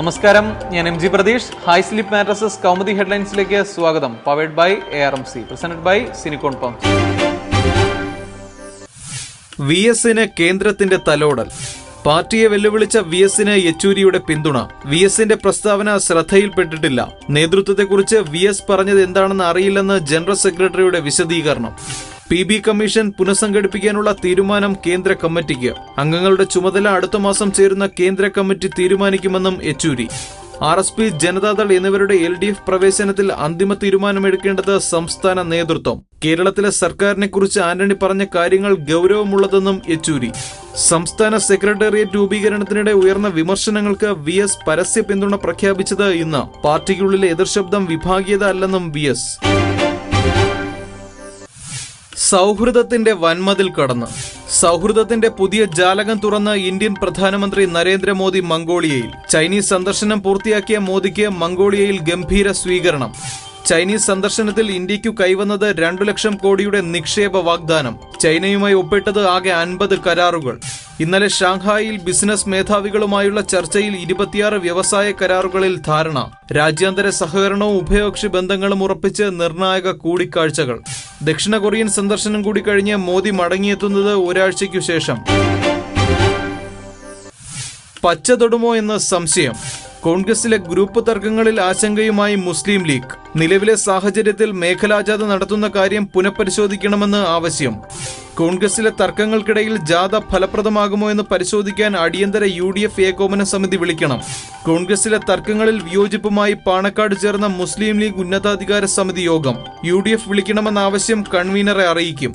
നമസ്കാരം ഞാൻ M G Pratheesh. High sleep mattresses Kaumudi ഹെഡ്ലൈൻസിലേക്ക് സ്വാഗതം. Powered by A R M C presented by സിനിക്കോൺ pump V എസിന് കേന്ദ്രത്തിന്റെ തലോടൽ. പാർട്ടിയെ വെല്ലുവിളിച്ച വി എസിന് യെച്ചൂരിയുടെ പിന്തുണ. വി എസിന്റെ പ്രസ്താവന ശ്രദ്ധയിൽപ്പെട്ടിട്ടില്ല. നേതൃത്വത്തെക്കുറിച്ച് വി എസ് പറഞ്ഞത് എന്താണെന്ന് അറിയില്ലെന്ന് ജനറൽ സെക്രട്ടറിയുടെ വിശദീകരണം. പി ബി കമ്മീഷൻ പുനഃസംഘടിപ്പിക്കാനുള്ള തീരുമാനം കേന്ദ്ര കമ്മിറ്റിക്ക്. അംഗങ്ങളുടെ ചുമതല അടുത്ത മാസം ചേരുന്ന കേന്ദ്ര കമ്മിറ്റി തീരുമാനിക്കുമെന്നും Yechury. R S P Janatadal എന്നിവരുടെ എൽ ഡി എഫ് പ്രവേശനത്തിൽ അന്തിമ തീരുമാനമെടുക്കേണ്ടത് സംസ്ഥാന നേതൃത്വം. കേരളത്തിലെ സർക്കാരിനെക്കുറിച്ച് ആന്റണി പറഞ്ഞ കാര്യങ്ങൾ ഗൗരവമുള്ളതെന്നും യെച്ചൂരി. സംസ്ഥാന സെക്രട്ടേറിയറ്റ് രൂപീകരണത്തിനിടെ ഉയർന്ന വിമർശനങ്ങൾക്ക് വി എസ് പരസ്യ പിന്തുണ പ്രഖ്യാപിച്ചത് ഇന്ന്. പാർട്ടിക്കുള്ളിലെ എതിർശബ്ദം വിഭാഗീയത അല്ലെന്നും വി എസ്. സൗഹൃദത്തിന്റെ വൻമതിൽ കടന്ന്. സൗഹൃദത്തിന്റെ പുതിയ ജാലകം തുറന്ന് ഇന്ത്യൻ പ്രധാനമന്ത്രി നരേന്ദ്രമോദി മംഗോളിയയിൽ. ചൈനീസ് സന്ദർശനം പൂർത്തിയാക്കിയ മോദിക്ക് മംഗോളിയയിൽ ഗംഭീര സ്വീകരണം. ചൈനീസ് സന്ദർശനത്തിൽ ഇന്ത്യക്കു കൈവന്നത് രണ്ടു ലക്ഷം കോടിയുടെ നിക്ഷേപ വാഗ്ദാനം. ചൈനയുമായി ഒപ്പിട്ടത് ആകെ അൻപത് കരാറുകൾ. ഇന്നലെ ഷാങ്ഹായിൽ ബിസിനസ് മേധാവികളുമായുള്ള ചർച്ചയിൽ ഇരുപത്തിയാറ് വ്യവസായ കരാറുകളിൽ ധാരണ. രാജ്യാന്തര സഹകരണവും ഉഭയകക്ഷി ബന്ധങ്ങളും ഉറപ്പിച്ച് നിർണായക കൂടിക്കാഴ്ചകൾ. ദക്ഷിണ കൊറിയൻ സന്ദർശനം കൂടി കഴിഞ്ഞ് മോദി മടങ്ങിയെത്തുന്നത് ഒരാഴ്ചയ്ക്കു ശേഷം. പച്ച തൊടുമോ എന്ന സംശയം. കോൺഗ്രസിലെ ഗ്രൂപ്പ് തർക്കങ്ങളിൽ ആശങ്കയുമായി മുസ്ലിം ലീഗ്. നിലവിലെ സാഹചര്യത്തിൽ മേഖലാജാഥ നടത്തുന്ന കാര്യം പുനഃപരിശോധിക്കണമെന്ന് ആവശ്യം. കോൺഗ്രസിലെ തർക്കങ്ങൾക്കിടയിൽ ജാഥ ഫലപ്രദമാകുമോ എന്ന് പരിശോധിക്കാൻ അടിയന്തര യു ഡി എഫ് ഏകോപന സമിതി വിളിക്കണം. കോൺഗ്രസിലെ തർക്കങ്ങളിൽ വിയോജിപ്പുമായി പാണക്കാട് ചേർന്ന മുസ്ലിം ലീഗ് ഉന്നതാധികാര സമിതി യോഗം. യു ഡി എഫ് വിളിക്കണമെന്ന ആവശ്യം കൺവീനറെ അറിയിക്കും.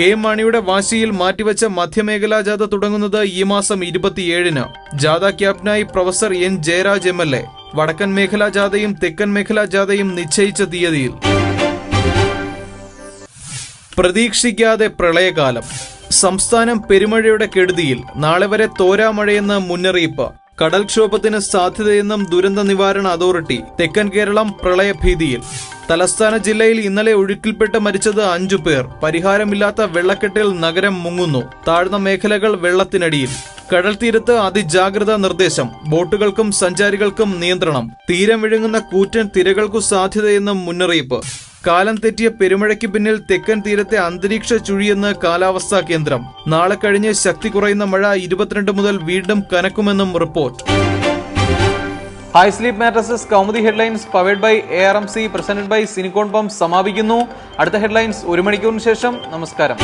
കെ മാണിയുടെ വാശിയിൽ മാറ്റിവെച്ച മധ്യമേഖലാ ജാഥ തുടങ്ങുന്നത് ഈ മാസം ഇരുപത്തിയേഴിന്. ജാഥ ക്യാപ്റ്റനായി professor N Jayaraj M L A. വടക്കൻ മേഖലാ ജാഥയും തെക്കൻ മേഖലാ ജാഥയും നിശ്ചയിച്ച തീയതിയിൽ. പ്രതീക്ഷിക്കാതെ പ്രളയകാലം. സംസ്ഥാനം പെരുമഴയുടെ കെടുതിയിൽ നാളെ വരെ തോരാമഴയെന്ന് മുന്നറിയിപ്പ്. കടൽക്ഷോഭത്തിന് സാധ്യതയെന്നും ദുരന്ത നിവാരണ അതോറിറ്റി തെക്കൻ കേരളം പ്രളയഭീതിയിൽ. തലസ്ഥാന ജില്ലയിൽ ഇന്നലെ ഒഴുക്കിൽപ്പെട്ട് മരിച്ചത് അഞ്ചു പേർ. പരിഹാരമില്ലാത്ത വെള്ളക്കെട്ടിൽ നഗരം മുങ്ങുന്നു. താഴ്ന്ന മേഖലകൾ വെള്ളത്തിനടിയിൽ. കടൽ തീരത്ത് അതിജാഗ്രതാ നിർദ്ദേശം. ബോട്ടുകൾക്കും സഞ്ചാരികൾക്കും നിയന്ത്രണം. തീരം വിഴുങ്ങുന്ന കൂറ്റൻ തിരകൾക്കു സാധ്യതയെന്നും മുന്നറിയിപ്പ്. കാലം തെറ്റിയ പെരുമഴയ്ക്ക് പിന്നിൽ തെക്കൻ തീരത്തെ അന്തരീക്ഷ ചുഴിയെന്ന് കാലാവസ്ഥാ കേന്ദ്രം. നാളെ കഴിഞ്ഞ് ശക്തി കുറയുന്ന മഴ ഇരുപത്തിരണ്ട് മുതൽ വീണ്ടും കനക്കുമെന്നും report. High sleep mattresses Kaumudi headlines powered by A R M C presented by സിനിക്കോൺ pump സമാപിക്കുന്നു. അടുത്ത ഹെഡ്ലൈൻസ് ഒരു മണിക്കൂറിന് ശേഷം. നമസ്കാരം.